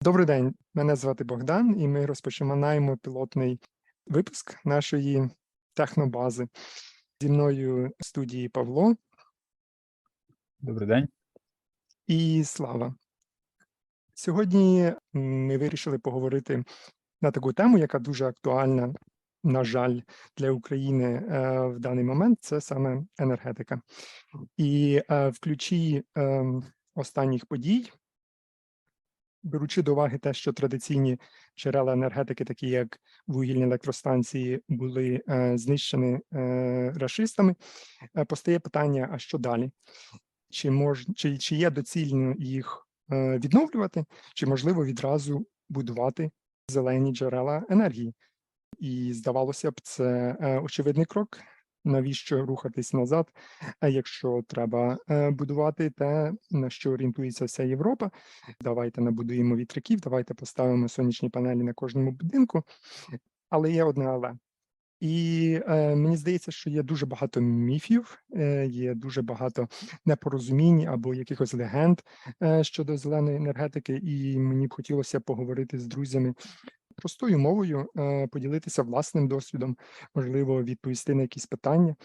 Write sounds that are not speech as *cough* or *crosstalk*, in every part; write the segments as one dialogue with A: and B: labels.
A: Добрий день, мене звати Богдан, і ми розпочинаємо пілотний випуск нашої технобази. Зі мною в студії Павло
B: Добрий день.
A: і Слава. Сьогодні ми вирішили поговорити на таку тему, яка дуже актуальна, на жаль, для України е, в даний момент. Це саме енергетика. І е, в ключі е, останніх подій, беручи до уваги те, що традиційні джерела енергетики, такі як вугільні електростанції, були е, знищені е, рашистами, е, постає питання: а що далі? Чи мож, чи, чи є доцільно їх відновлювати, чи можливо відразу будувати зелені джерела енергії? І здавалося б, це очевидний крок. Навіщо рухатись назад? Якщо треба е, будувати те, на що орієнтується вся Європа, давайте набудуємо вітряків, давайте поставимо сонячні панелі на кожному будинку. Але є одне але. І е, мені здається, що є дуже багато міфів, е, є дуже багато непорозумінь або якихось легенд е, щодо зеленої енергетики, і мені б хотілося поговорити з друзями простою мовою, е, поділитися власним досвідом, можливо, відповісти на якісь питання.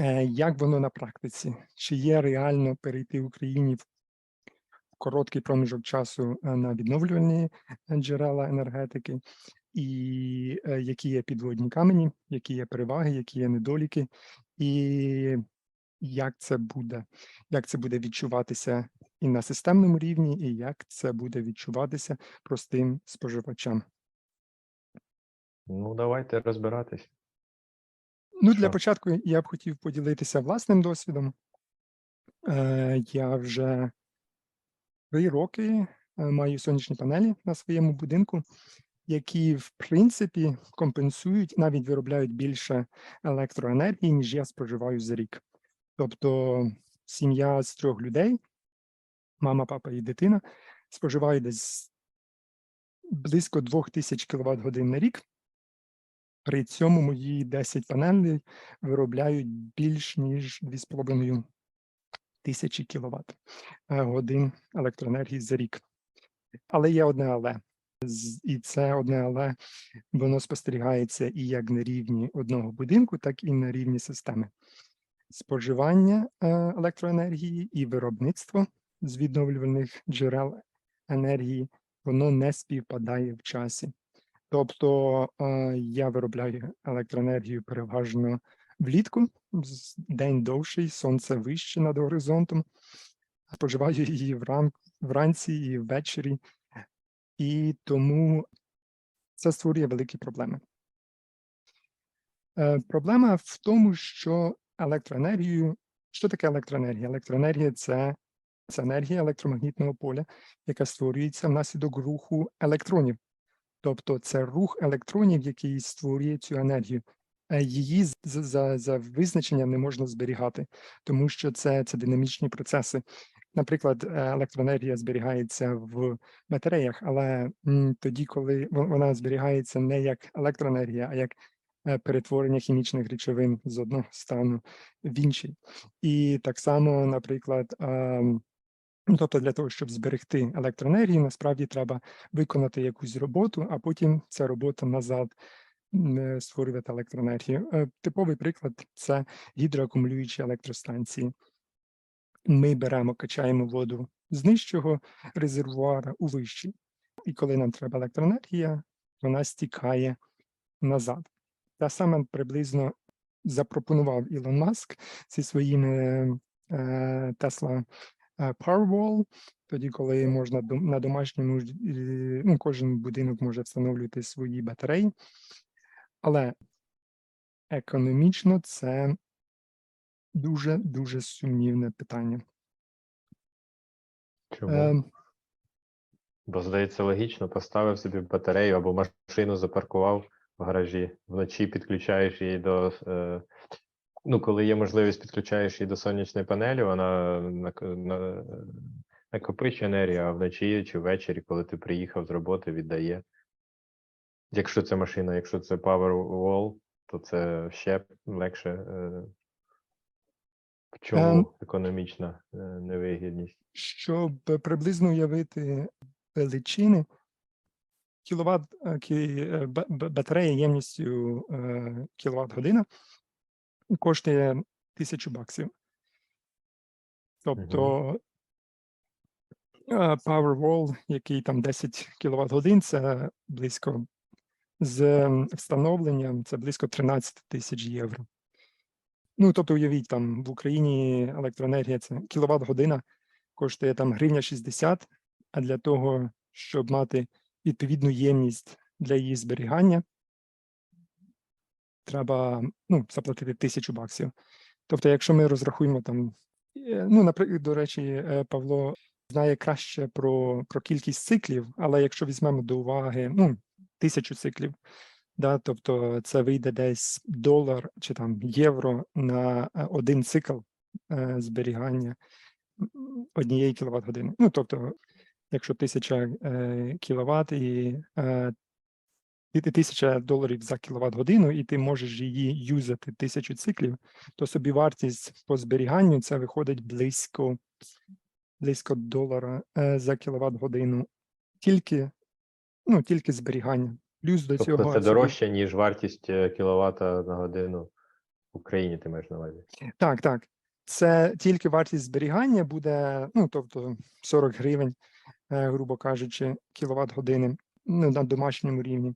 A: Е, Як воно на практиці? Чи є реально перейти в Україні в короткий проміжок часу е, на відновлювальні джерела енергетики? І які є підводні камені, які є переваги, які є недоліки, і як це буде, як це буде відчуватися і на системному рівні, і як це буде відчуватися простим споживачам.
B: Ну, давайте розбиратись.
A: Ну, для початку я б хотів поділитися власним досвідом. Е, Я вже три роки е, маю сонячні панелі на своєму будинку, які, в принципі, компенсують, навіть виробляють більше електроенергії, ніж я споживаю за рік. Тобто сім'я з трьох людей, мама, папа і дитина, споживає десь близько 2000 кВт годин на рік. При цьому мої 10 панелей виробляють більш ніж 2,5 тисячі кВт годин електроенергії за рік. Але є одне але. І це одне але воно спостерігається і як на рівні одного будинку, так і на рівні системи. Споживання е, електроенергії і виробництво з відновлювальних джерел енергії воно не співпадає в часі. Тобто е, я виробляю електроенергію переважно влітку, день довший, сонце вище над горизонтом, споживаю її вран, вранці і ввечері, і тому це створює великі проблеми. Е, Проблема в тому, що електроенергію, що таке електроенергія? Електроенергія це, це енергія електромагнітного поля, яка створюється внаслідок руху електронів. Тобто це рух електронів, який створює цю енергію. Е, Її з- з- за, за визначенням не можна зберігати, тому що це, це динамічні процеси. Наприклад, е, електроенергія зберігається в батареях, але тоді, коли вона зберігається не як електроенергія, а як е, перетворення хімічних речовин з одного стану в інший. І так само, наприклад, ем, ну, тобто для того, щоб зберегти електроенергію, насправді треба виконати якусь роботу, а потім ця робота назад е, створювати електроенергію. Е, Типовий приклад це гідроакумулюючі електростанції. Ми беремо, качаємо воду з нижчого резервуара у вищий. І коли нам треба електроенергія, вона стікає назад. Та саме приблизно запропонував Ілон Маск зі своїми е, Е, Powerwall, тоді, коли можна на домашньому, е, ну, кожен будинок може встановлювати свої батареї, але економічно це дуже-дуже сумнівне питання.
B: Чому?
A: Ем,
B: Бо, здається, логічно, поставив собі батарею або машину запаркував в гаражі, вночі підключаєш її до. Е, ну, коли є можливість, підключаєш її до сонячної панелі, вона нак- на, накопичує енергію, а вночі чи ввечері, коли ти приїхав з роботи, віддає. Якщо це машина, якщо це Powerwall, то це ще легше. Е, в чому
A: Ем.
B: економічна е, невигідність?
A: Щоб приблизно уявити величини. Кіловат, е, батарея ємністю кіловат година коштує 1000 баксів. Тобто е, Powerwall, який там 10 кіловат годин, це близько з встановленням це близько 13 тисяч євро. Ну, тобто, уявіть, там в Україні електроенергія це кіловат година коштує там гривня 60, а для того, щоб мати відповідну ємність для її зберігання, треба ну, заплатити тисячу баксів. Тобто, якщо ми розрахуємо там, е, ну, наприклад, до речі, е, Павло знає краще про, про кількість циклів, але якщо візьмемо до уваги ну, тисячу циклів, да, тобто це вийде десь долар чи там євро на е, один цикл зберігання однієї кіловат години. Ну, тобто, якщо тисяча кіловат і е, ти- ти тисяча доларів за кіловат годину, і ти можеш її юзати тисячу циклів, то собівартість по зберіганню це виходить близько, близько долара е, за кіловат годину. Тільки, ну, тільки зберігання. Плюс до цього
B: Тобто це
A: собі-
B: дорожче, ніж вартість е, кіловата на годину в Україні, ти маєш на увазі.
A: Так, так. Це тільки вартість зберігання буде, ну, тобто 40 гривень, е, грубо кажучи, кіловат години ну, на домашньому рівні.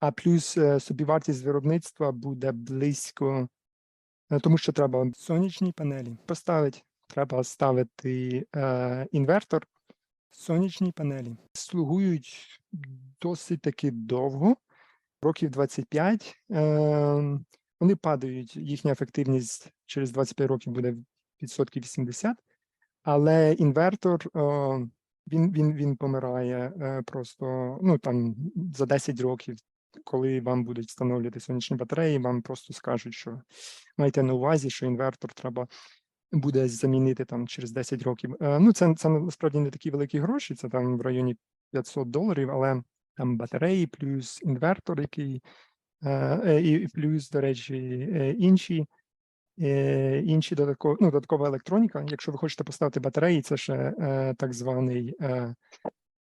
A: А плюс е, собівартість виробництва буде близько, е, тому що треба сонячні панелі поставити, треба ставити е, інвертор. Сонячні панелі слугують досить таки довго, років 25. Е, вони падають, їхня ефективність через 25 років буде відсотків 80, але інвертор він, він, він помирає е, просто ну там за 10 років, коли вам будуть встановлювати сонячні батареї, вам просто скажуть, що майте на увазі, що інвертор треба буде замінити там через 10 років. Е, Ну, це, це насправді не такі великі гроші, це там в районі 500 доларів, але там батареї плюс інвертор, який Е, і плюс, до речі, інші, інші додаткові, ну, додаткова електроніка. Якщо ви хочете поставити батареї, це ще е, так званий е,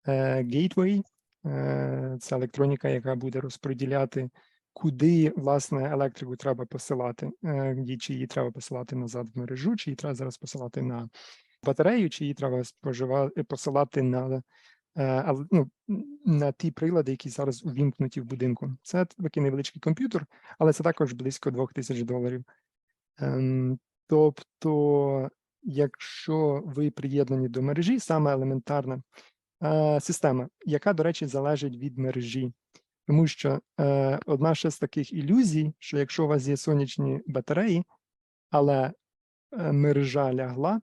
A: е, gateway. Е, Це електроніка, яка буде розподіляти, куди власне електрику треба посилати, е, чи її треба посилати назад в мережу, чи її треба зараз посилати на батарею, чи її треба споживати посилати на е, ну, на ті прилади, які зараз увімкнуті в будинку. Це такий невеличкий комп'ютер, але це також близько 2000 доларів. Ем, тобто, якщо ви приєднані до мережі, саме елементарна е, система, яка, до речі, залежить від мережі. Тому що е, одна ще з таких ілюзій, що якщо у вас є сонячні батареї, але е, мережа лягла,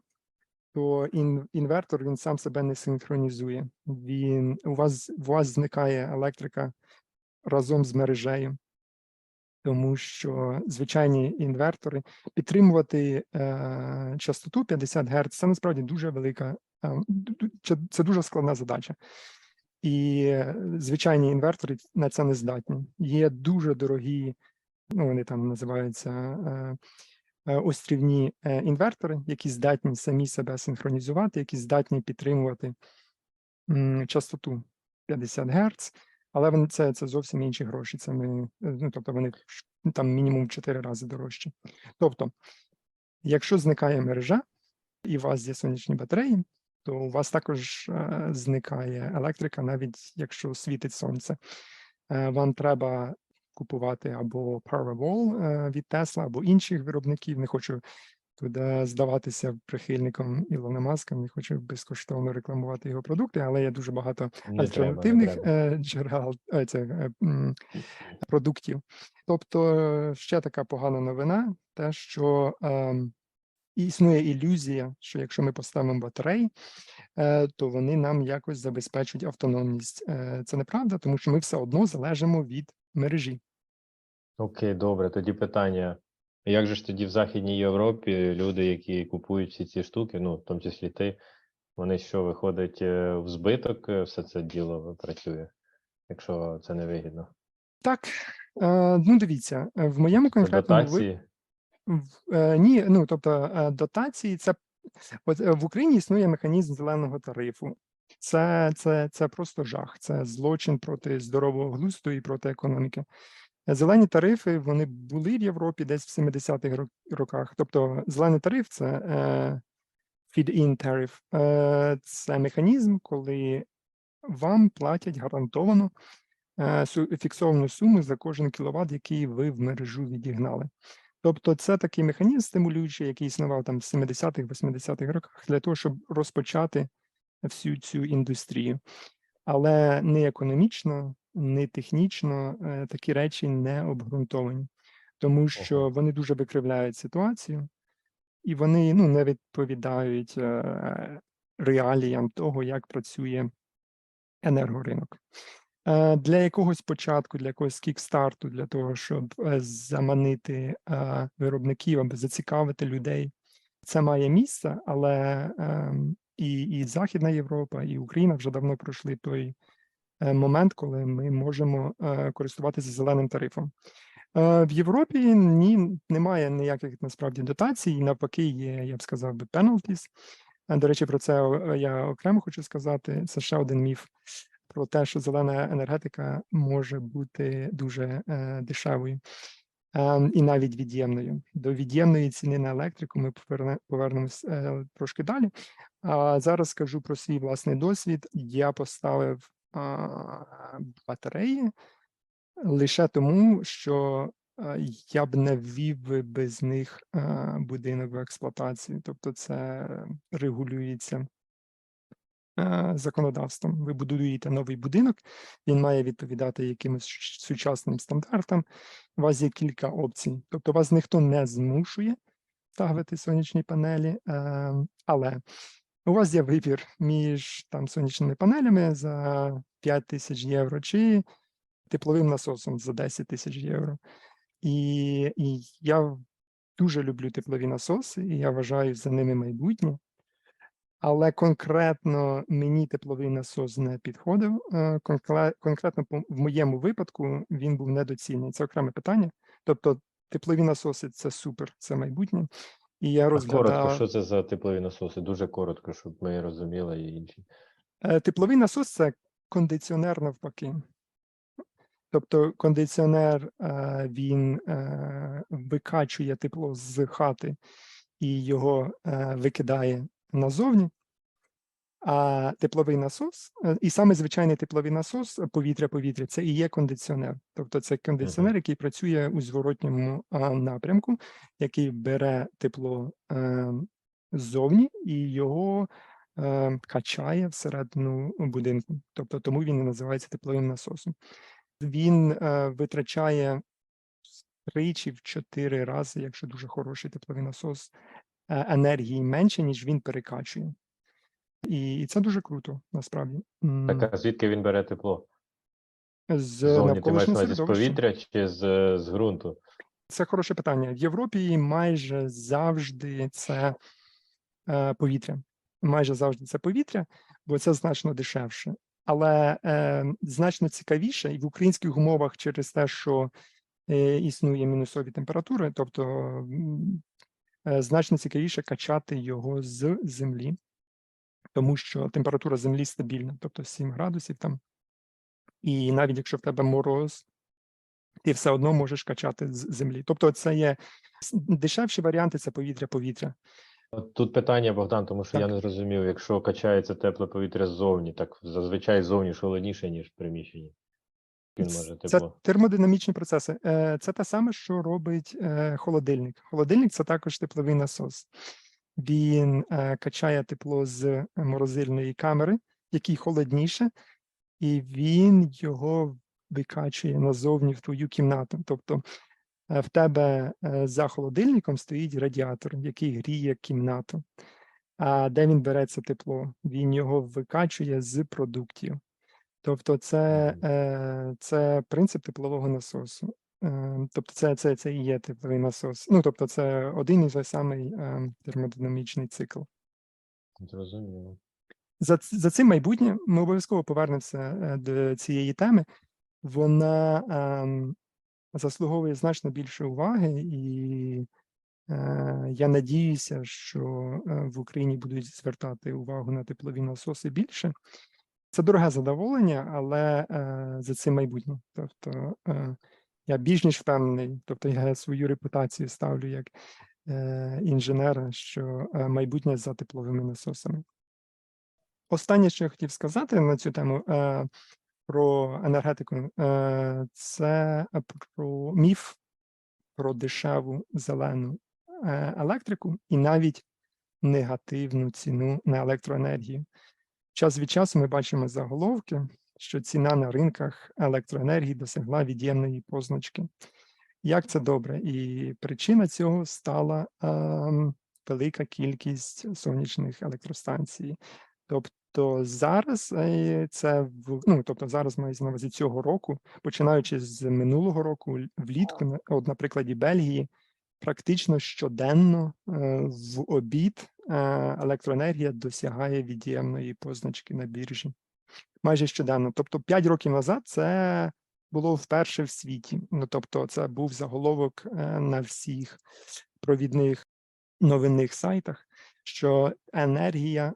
A: то ін, інвертор він сам себе не синхронізує. Він у вас у вас зникає електрика разом з мережею, тому що звичайні інвертори підтримувати е, частоту 50 Гц це насправді дуже велика, е, це дуже складна задача. І е, звичайні інвертори на це не здатні. Є дуже дорогі, ну вони там називаються е, е, острівні е, інвертори, які здатні самі себе синхронізувати, які здатні підтримувати частоту 50 Гц, але це, це зовсім інші гроші. Це ми, е, ну, тобто вони там мінімум в 4 рази дорожчі. Тобто, якщо зникає мережа і у вас є сонячні батареї, то у вас також е, зникає електрика, навіть якщо світить сонце. Е, вам треба купувати або Powerwall від Tesla, або інших виробників. Не хочу туди здаватися прихильником Ілона Маска, не хочу безкоштовно рекламувати його продукти, але є дуже багато
B: Не
A: альтернативних е, джерел е, е, продуктів. Тобто, ще така погана новина, те, що існує ілюзія, що якщо ми поставимо батареї, е, то вони нам якось забезпечують автономність. Це неправда, тому що ми все одно залежимо від мережі.
B: Окей, добре. Тоді питання. Як же ж тоді в Західній Європі люди, які купують всі ці штуки, ну, в тому числі ти, вони що, виходить е, в збиток, е, все це діло працює, якщо це не вигідно?
A: Так, е, ну дивіться, в моєму конкретному
B: дотації?
A: В- Ні, ну тобто дотації це от в Україні існує механізм зеленого тарифу. Це, це, це просто жах, це злочин проти здорового глузду і проти економіки. Зелені тарифи вони були в Європі десь в 70-х роках. Тобто, зелений тариф це е, feed-in tariff. Е, це механізм, коли вам платять гарантовано е, фіксовану суму за кожен кіловат, який ви в мережу відігнали. Тобто, це такий механізм стимулюючий, який існував там в 70-х, 80-х роках для того, щоб розпочати всю цю індустрію. Але не економічно, не технічно е, такі речі не обґрунтовані, тому що вони дуже викривляють ситуацію, і вони ну, не відповідають е, реаліям того, як працює енергоринок. Е, Для якогось початку, для якогось кікстарту, для того, щоб заманити виробників або зацікавити людей, це має місце, але ем, і, і Західна Європа, і Україна вже давно пройшли той момент, коли ми можемо е, користуватися зеленим тарифом. Е, В Європі ні, немає ніяких насправді дотацій, навпаки, є, я б сказав би, penalties. Е, До речі, про це е, я окремо хочу сказати. Це ще один міф про те, що зелена енергетика може бути дуже е, дешевою і навіть від'ємною. До від'ємної ціни на електрику ми поверне, повернемось е, трошки далі. А зараз скажу про свій власний досвід. Я поставив батареї лише тому, що е, я б не ввів без них е, будинок в експлуатацію. Тобто, це регулюється е, законодавством. Ви будуєте новий будинок, він має відповідати якимось сучасним стандартам. У вас є кілька опцій. Тобто, вас ніхто не змушує ставити сонячні панелі, але у вас є вибір між там сонячними панелями за 5 тисяч євро чи тепловим насосом за 10 тисяч євро. І, і я дуже люблю теплові насоси, і я вважаю за ними майбутнє. Але конкретно мені тепловий насос не підходив. е, Конкретно в моєму випадку він був недоцільний. Це окреме питання. Тобто, теплові насоси це супер, це майбутнє. І я розглядав
B: коротко, що це за теплові насоси? Дуже коротко, щоб ми розуміли і інші.
A: Е, Тепловий насос це кондиціонер навпаки. Тобто кондиціонер е, він е, викачує тепло з хати і його викидає назовні. А тепловий насос, е, і саме звичайний тепловий насос повітря-повітря, це і є кондиціонер. Тобто це кондиціонер, який працює у зворотньому напрямку, який бере тепло е, ззовні і його е, качає всередину будинку. Тобто тому він і називається тепловим насосом. Він е, витрачає тричі в чотири рази, якщо дуже хороший тепловий насос, е, енергії менше, ніж він перекачує. І, і це дуже круто, насправді.
B: Так, а звідки він бере тепло?
A: З
B: Зовні ти маєш з повітря чи з, з ґрунту?
A: Це хороше питання. В Європі майже завжди це е, повітря. Майже завжди це повітря, бо це значно дешевше. Але е, значно цікавіше і в українських умовах через те, що е, існує мінусові температури, тобто е, значно цікавіше качати його з землі, тому що температура землі стабільна, тобто 7 градусів там. І навіть якщо в тебе мороз, ти все одно можеш качати з землі. Тобто, це є дешевші варіанти це повітря-повітря.
B: Тут питання, Богдан, тому що я не зрозумів, якщо качається тепле повітря ззовні, так зазвичай ззовні холодніше, ніж в приміщенні. Може
A: Це
B: тепло.
A: термодинамічні процеси. Е, Це те саме, що робить е, холодильник. Холодильник це також тепловий насос. Він е, качає тепло з морозильної камери, який холодніше, і він його викачує назовні в твою кімнату. Тобто е, в тебе е, за холодильником стоїть радіатор, який гріє кімнату. А де він бере це тепло? Він його викачує з продуктів. Тобто, це, е, це принцип теплового насосу. Е, Тобто, це, це, це і є тепловий насос. Ну, тобто, це один і той самий е, термодинамічний цикл.
B: Зрозуміло.
A: За, за цим майбутнє ми обов'язково повернемося е, до цієї теми. Вона ем, заслуговує значно більше уваги, і Е, Я надіюся, що е, в Україні будуть звертати увагу на теплові насоси більше. Це дороге задоволення, але е, за цим майбутнє. Тобто е, я більш ніж впевнений, тобто я свою репутацію ставлю як е, інженера, що е, майбутнє за тепловими насосами. Останнє, що я хотів сказати на цю тему е, про енергетику, е, це про міф про дешеву зелену е, електрику і навіть негативну ціну на електроенергію. Час від часу ми бачимо заголовки, що ціна на ринках електроенергії досягла від'ємної позначки. Як це добре? І причина цього стала ем, велика кількість сонячних електростанцій. Тобто зараз е, це в ну, тобто зараз мається на увазі цього року, починаючи з минулого року, влітку, от на прикладі Бельгії, практично щоденно е, в обід е, електроенергія досягає від'ємної позначки на біржі. Майже щоденно. Тобто 5 років назад це було вперше в світі. Ну тобто, це був заголовок е, на всіх провідних новинних сайтах, що енергія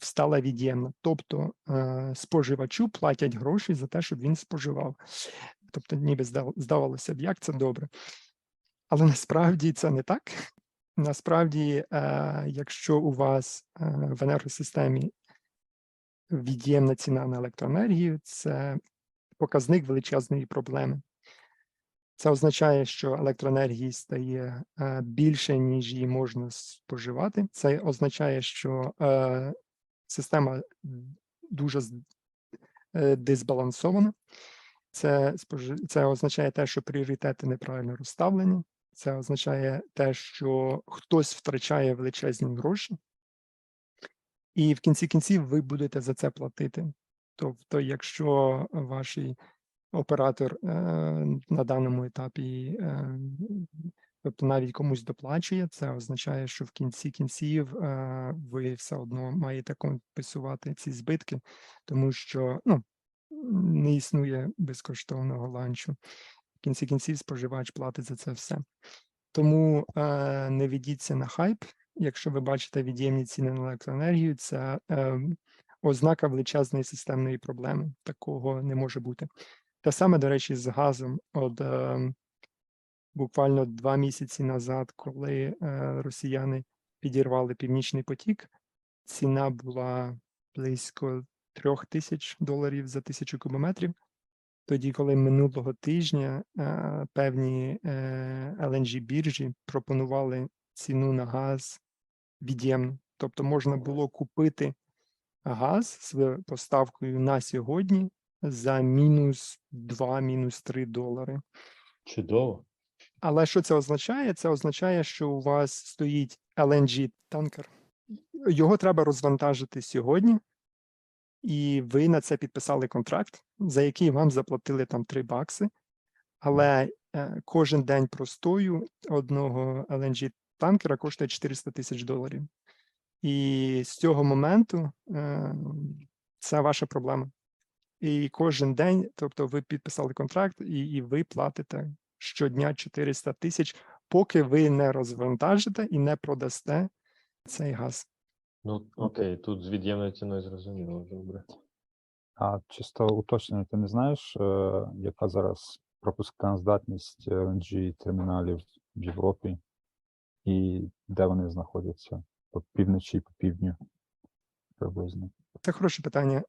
A: стала від'ємна. Тобто е, споживачу платять гроші за те, щоб він споживав. Тобто, ніби здавалося б, як це добре. Але насправді це не так. Насправді, е, якщо у вас в енергосистемі від'ємна ціна на електроенергію, це показник величезної проблеми. Це означає, що електроенергії стає е, більше, ніж її можна споживати. Це означає, що е, система дуже е, дисбалансована. Це, це означає те, що пріоритети неправильно розставлені. Це означає те, що хтось втрачає величезні гроші, і в кінці кінців ви будете за це платити. Тобто, якщо ваш оператор е, на даному етапі, е, тобто навіть комусь доплачує, це означає, що в кінці кінців е, ви все одно маєте компенсувати ці збитки, тому що ну, не існує безкоштовного ланчу. В кінці кінців споживач платить за це все. Тому е, не ведіться на хайп. Якщо ви бачите від'ємні ціни на електроенергію, це е, ознака величезної системної проблеми. Такого не може бути. Те саме, до речі, з газом. От е, буквально два місяці назад, коли е, росіяни підірвали Північний потік, ціна була близько трьох тисяч доларів за тисячу кубометрів. Тоді, коли минулого тижня е, певні е, LNG біржі пропонували ціну на газ від'ємну. Тобто можна було купити газ з поставкою на сьогодні за мінус 2, мінус 3 долари.
B: Чудово.
A: Але що це означає? Це означає, що у вас стоїть LNG танкер. Його треба розвантажити сьогодні, і ви на це підписали контракт, за який вам заплатили там 3 бакси. Але е, кожен день простою одного LNG танкера коштує 400 тисяч доларів. І з цього моменту е, це ваша проблема. І кожен день, тобто ви підписали контракт, і, і ви платите щодня 400 тисяч, поки ви не розвантажите і не продасте цей газ.
B: Ну, окей, тут з від'ємною ціною зрозуміло, добре.
C: А чисто уточнення, ти не знаєш, е, яка зараз пропускна здатність LNG терміналів в Європі і де вони знаходяться? По півночі по півдню приблизно.
A: Це хороше питання.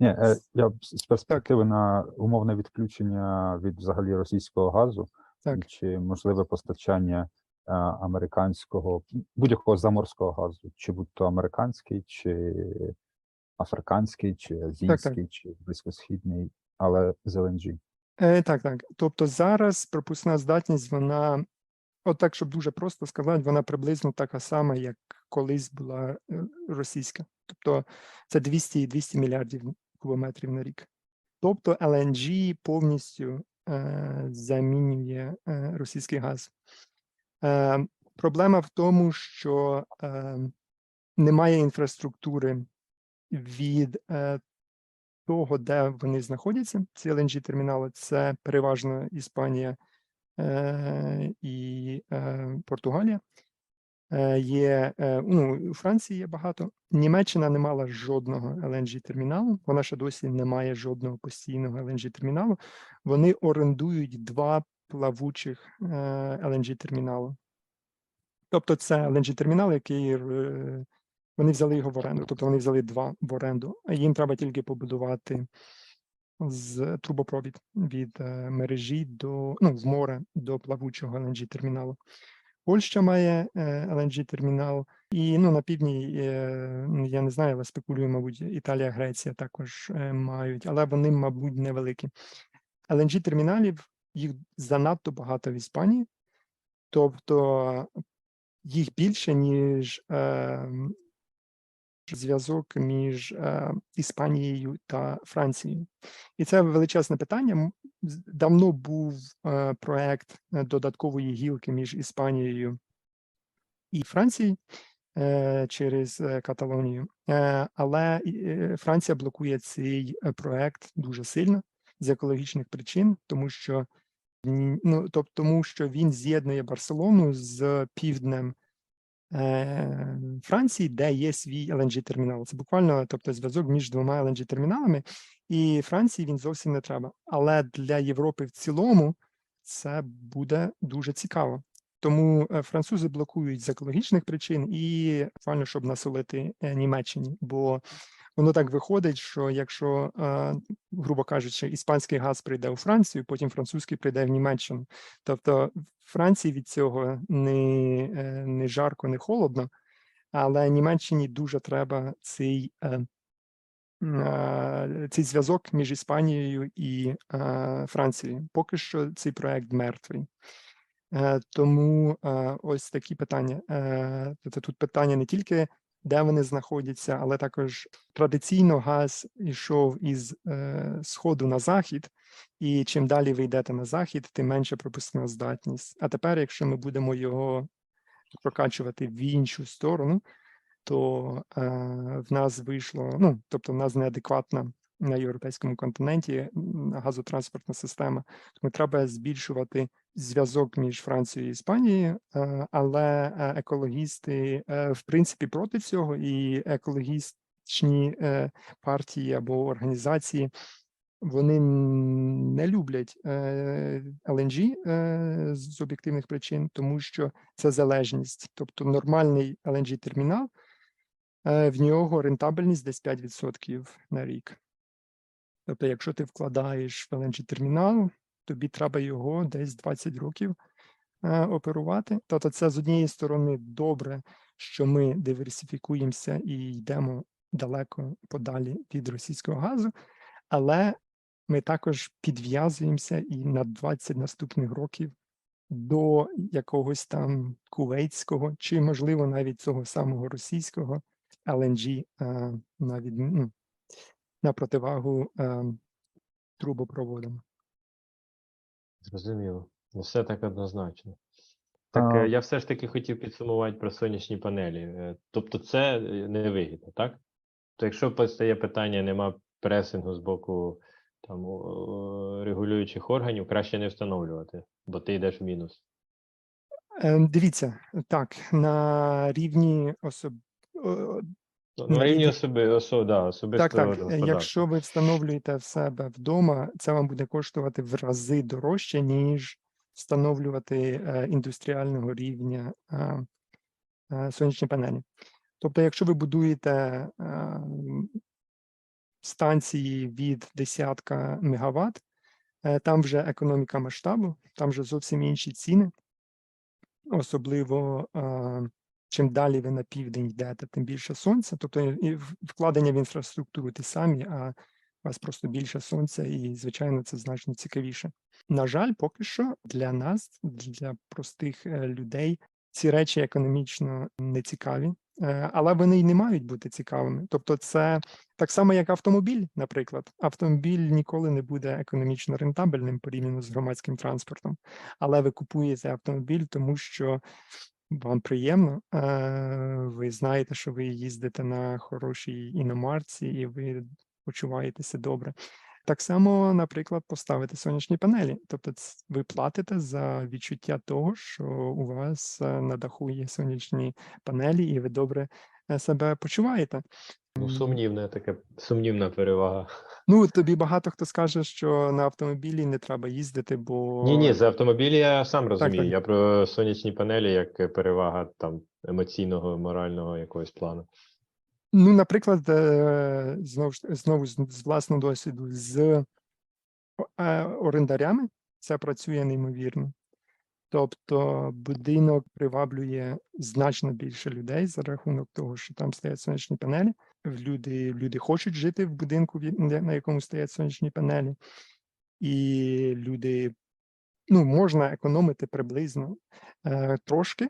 C: Ні, е, я з перспективи на умовне відключення від взагалі російського газу,
A: Так.
C: чи можливе постачання е, американського будь-якого заморського газу, чи будь-то американський, чи африканський, чи азійський, чи близькосхідний, але з LNG.
A: Е, так, так. Тобто зараз пропускна здатність, вона, от так, щоб дуже просто сказати, вона приблизно така сама, як колись була е, російська. Тобто це 200 200 мільярдів кубометрів на рік. Тобто LNG повністю е, замінює е, російський газ. Е, проблема в тому, що е, немає інфраструктури від е, того, де вони знаходяться, ці LNG термінали, це переважно Іспанія, і е, Португалія. Е, Є е, ну, у Франції є багато. Німеччина не мала жодного LNG терміналу. Вона ще досі не має жодного постійного LNG терміналу. Вони орендують два плавучих е, LNG терміналу. Тобто, це LNG термінал, який е, вони взяли його в оренду. Тобто вони взяли два в оренду. Їм треба тільки побудувати з трубопровід від е, мережі до ну, в море до плавучого LNG терміналу. Польща має е, LNG термінал, і ну на півдні е, я не знаю, але спекулюю, мабуть, Італія, Греція також е, мають, але вони, мабуть, невеликі. LNG терміналів їх занадто багато в Іспанії, тобто їх більше, ніж е, зв'язок між е, Іспанією та Францією. І це величезне питання. Давно був е, проект е, додаткової гілки між Іспанією і Францією е, через е, Каталонію. Е, але е, Франція блокує цей проект дуже сильно з екологічних причин, тому що ну, тобто, тому що він з'єднує Барселону з півднем Франції, де є свій LNG-термінал. Це буквально тобто, зв'язок між двома LNG-терміналами, і Франції він зовсім не треба. Але для Європи в цілому це буде дуже цікаво. Тому е, французи блокують з екологічних причин і буквально, щоб насолити е, Німеччині. Бо воно так виходить, що якщо, грубо кажучи, іспанський газ прийде у Францію, потім французький прийде в Німеччину. Тобто Франції від цього не, е, не жарко, не холодно, але Німеччині дуже треба цей, е, цей зв'язок між Іспанією і Францією. Поки що цей проект мертвий. Е, Тому ось такі питання. Тобто тут питання не тільки де вони знаходяться, але також традиційно газ йшов із е, сходу на захід, і чим далі ви йдете на захід, тим менше пропускна здатність. А тепер, якщо ми будемо його прокачувати в іншу сторону, то е, в нас вийшло, ну тобто, в нас неадекватна на європейському континенті газотранспортна система. Тому треба збільшувати зв'язок між Францією і Іспанією, е, але е, екологісти е, в принципі проти цього, і екологістичні е, партії або організації вони не люблять е, з об'єктивних причин, тому що це залежність. Тобто нормальний LNG термінал, в нього рентабельність десь 5% на рік. Тобто, якщо ти вкладаєш в LNG термінал, тобі треба його десь 20 років е, оперувати. Тобто, це з однієї сторони добре, що ми диверсифікуємося і йдемо далеко подалі від російського газу, але ми також підв'язуємося і на 20 наступних років до якогось там кувейтського, чи, можливо, навіть цього самого російського LNG е, на, ну, на противагу е, трубопроводам.
B: Зрозуміло. Не все так однозначно. Так
C: А.
B: е, я все ж таки хотів підсумувати про сонячні панелі. Е, Тобто це е, невигідно, так? То якщо постає питання, нема пресингу з боку там регулюючих органів, краще не встановлювати, бо ти йдеш в мінус.
A: Е, Дивіться, так, на рівні особ...
B: Ну,
A: На
B: рівні особи, осо, да,
A: Так,
B: особистого
A: так. е,
B: господарства.
A: Якщо ви встановлюєте в себе вдома, це вам буде коштувати в рази дорожче, ніж встановлювати е, індустріального рівня е, е, сонячні панелі. Тобто, якщо ви будуєте е, станції від десятка мегаватт, е, там вже економіка масштабу, там вже зовсім інші ціни. Особливо е, чим далі ви на південь йдете, тим більше сонця. Тобто і вкладення в інфраструктуру ті самі, а у вас просто більше сонця, і, звичайно, це значно цікавіше. На жаль, поки що для нас, для простих е, людей, ці речі економічно не цікаві, е, але вони й не мають бути цікавими. Тобто, це так само, як автомобіль, наприклад. Автомобіль ніколи не буде економічно рентабельним порівняно з громадським транспортом, але ви купуєте автомобіль, тому що вам приємно. е, Ви знаєте, що ви їздите на хорошій іномарці, і ви почуваєтеся добре. Так само, наприклад, поставити сонячні панелі. Тобто, ви платите за відчуття того, що у вас е, на даху є сонячні панелі, і ви добре е, себе почуваєте.
B: Ну, сумнівне таке, сумнівна перевага.
A: Ну, тобі багато хто скаже, що на автомобілі не треба їздити, бо
B: Ні, ні, за автомобілі я сам розумію.
A: так.
B: Я про сонячні панелі як перевага там емоційного, морального якогось плану.
A: Ну, наприклад, е, знову ж знову з з власного досвіду з е, орендарями це працює неймовірно. Тобто будинок приваблює значно більше людей за рахунок того, що там стоять сонячні панелі. Люди, люди хочуть жити в будинку, на якому стоять сонячні панелі, і люди ну, можна економити приблизно е, трошки.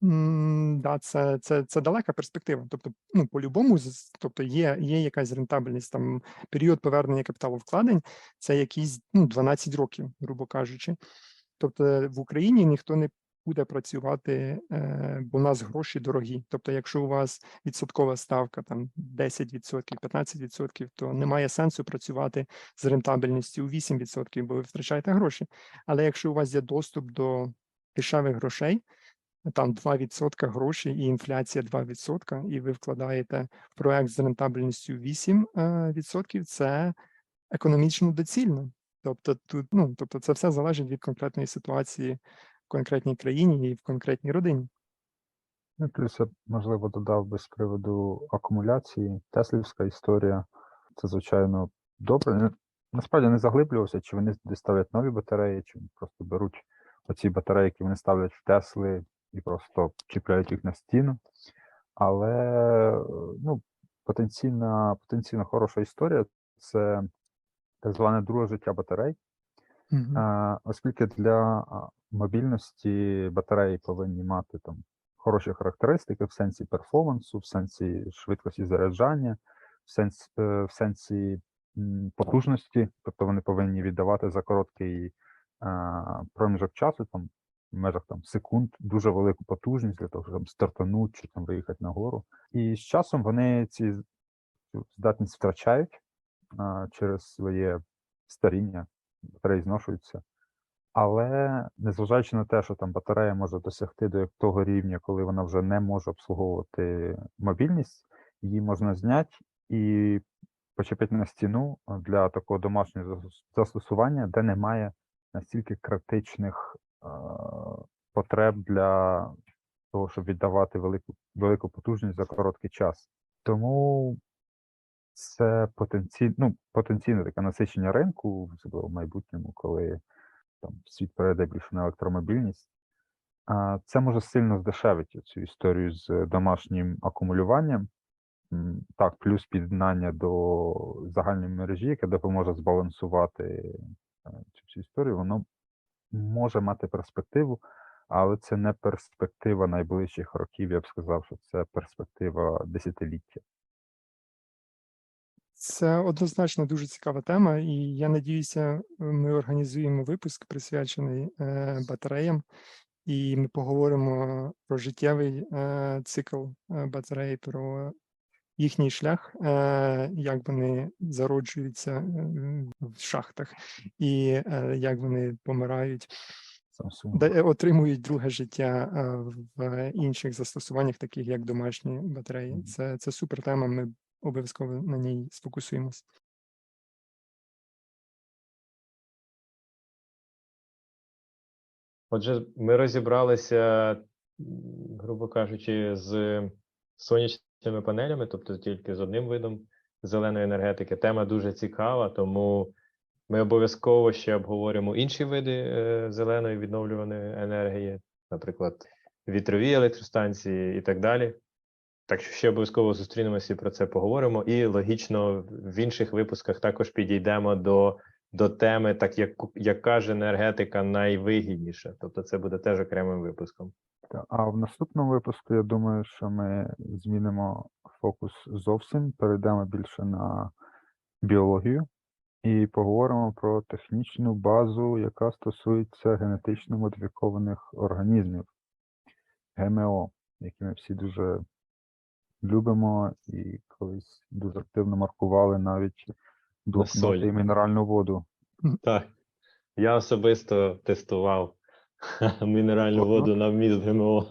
A: Да, це, це, це далека перспектива. Тобто, ну, по-любому, тобто є, є якась рентабельність, там період повернення капіталу вкладень це якісь ну, 12 років, грубо кажучи. Тобто в Україні ніхто не буде працювати, е, бо у нас гроші дорогі. Тобто, якщо у вас відсоткова ставка там 10%, 15%, то немає сенсу працювати з рентабельністю у 8%, бо ви втрачаєте гроші. Але якщо у вас є доступ до дешевих грошей, там 2% гроші і інфляція 2%, і ви вкладаєте в проект з рентабельністю 8%, це економічно доцільно. Тобто тут, ну, тобто це все залежить від конкретної ситуації конкретній країні і в конкретній родині.
C: Ну, плюс я, можливо, додав би з приводу акумуляції. Теслівська історія. Це, звичайно, добре. Насправді не заглиблювався, чи вони десь ставлять нові батареї, чи просто беруть оці батареї, які вони ставлять в Тесли, і просто чіпляють їх на стіну. Але ну, потенційна, потенційно хороша історія це так зване друге життя батарей.
A: Мгм.
C: А, оскільки для мобільності батареї повинні мати там хороші характеристики в сенсі перформансу, в сенсі швидкості заряджання, в сенсі, е, в сенсі потужності, тобто вони повинні віддавати за короткий проміжок часу, там в межах там секунд, дуже велику потужність для того, щоб там стартанути чи там виїхати нагору. І з часом вони ці здатність втрачають через своє старіння, батареї зношуються. Але незважаючи на те, що там батарея може досягти до того рівня, коли вона вже не може обслуговувати мобільність, її можна зняти і почепити на стіну для такого домашнього застосування, де немає настільки критичних е, потреб для того, щоб віддавати велику, велику потужність за короткий час. Тому це потенційно, ну, потенційне таке насичення ринку, особливо в майбутньому, коли там світ перейде більше на електромобільність. Це може сильно здешевити цю історію з домашнім акумулюванням. Так, плюс під'єднання до загальної мережі, яке допоможе збалансувати е, цю всю історію, воно може мати перспективу, але це не перспектива найближчих років. Я б сказав, що це перспектива десятиліття.
A: Це однозначно дуже цікава тема, і я надіюся, ми організуємо випуск, присвячений е, батареям, і ми поговоримо про життєвий е, цикл е, батарей, про їхній шлях, як вони зароджуються в шахтах, і як вони помирають, отримують друге життя в інших застосуваннях, таких як домашні батареї. Це, це супер тема. Ми обов'язково на ній сфокусуємось.
B: Отже, ми розібралися, грубо кажучи, з сонячними панелями, тобто тільки з одним видом зеленої енергетики. Тема дуже цікава, тому ми обов'язково ще обговоримо інші види е, зеленої відновлюваної енергії, наприклад, вітрові електростанції і так далі. Так що ще обов'язково зустрінемося і про це поговоримо. І логічно в інших випусках також підійдемо до, до теми, так як яка ж енергетика найвигідніша. Тобто це буде теж окремим випуском.
C: А в наступному випуску я думаю, що ми змінимо фокус зовсім, перейдемо більше на біологію і поговоримо про технічну базу, яка стосується генетично модифікованих організмів ГМО, які ми всі дуже любимо і колись дуже активно маркували навіть доти мінеральну воду.
B: Так. Я особисто тестував *laughs* мінеральну воду на вміст ГМО.